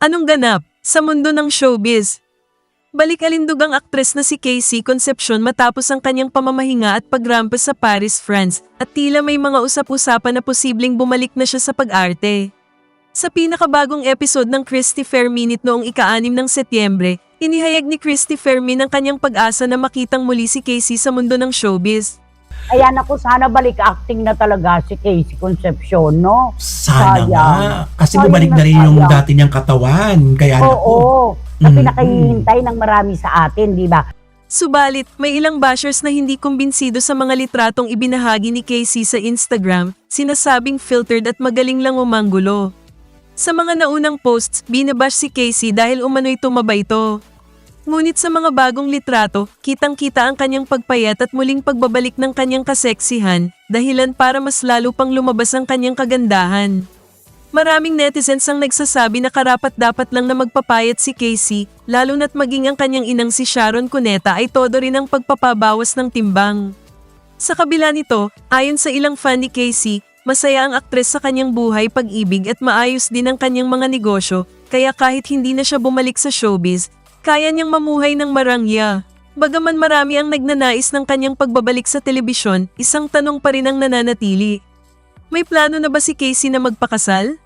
Anong ganap sa mundo ng showbiz? Balik alindog ang aktres na si Casey Concepcion matapos ang kanyang pamamahinga at pagrampas sa Paris, France at tila may mga usap-usapan na posibleng bumalik na siya sa pag-arte. Sa pinakabagong episode ng Christy Fair Minute noong ika-anim ng Setyembre, inihayag ni Christy Fermin ang kanyang pag-asa na makitang muli si Casey sa mundo ng showbiz. Ayan ako, sana balik acting na talaga si Casey Concepcion, no? Sana Sayang. nga. Kasi Sayang bumalik na rin yung sayang. dati niyang katawan. Kaya Oo, naku. na Mm, pinakahihintay ng marami sa atin, di ba? Subalit, may ilang bashers na hindi kumbinsido sa mga litratong ibinahagi ni Casey sa Instagram, sinasabing filtered at magaling lang umanggulo. Sa mga naunang posts, binabash si Casey dahil umano'y tumaba ito. Ngunit sa mga bagong litrato, kitang-kita ang kanyang pagpayat at muling pagbabalik ng kanyang kaseksihan, dahilan para mas lalo pang lumabas ang kanyang kagandahan. Maraming netizens ang nagsasabi na karapat dapat lang na magpapayat si Casey, lalo na't maging ang kanyang inang si Sharon Cuneta ay todo rin ang pagpapabawas ng timbang. Sa kabila nito, ayon sa ilang fan ni Casey, masaya ang aktres sa kanyang buhay pag-ibig at maayos din ang kanyang mga negosyo, kaya kahit hindi na siya bumalik sa showbiz, kaya niyang mamuhay ng marangya. Bagaman marami ang nagnanais ng kanyang pagbabalik sa telebisyon, isang tanong pa rin ang nananatili. May plano na ba si Casey na magpakasal?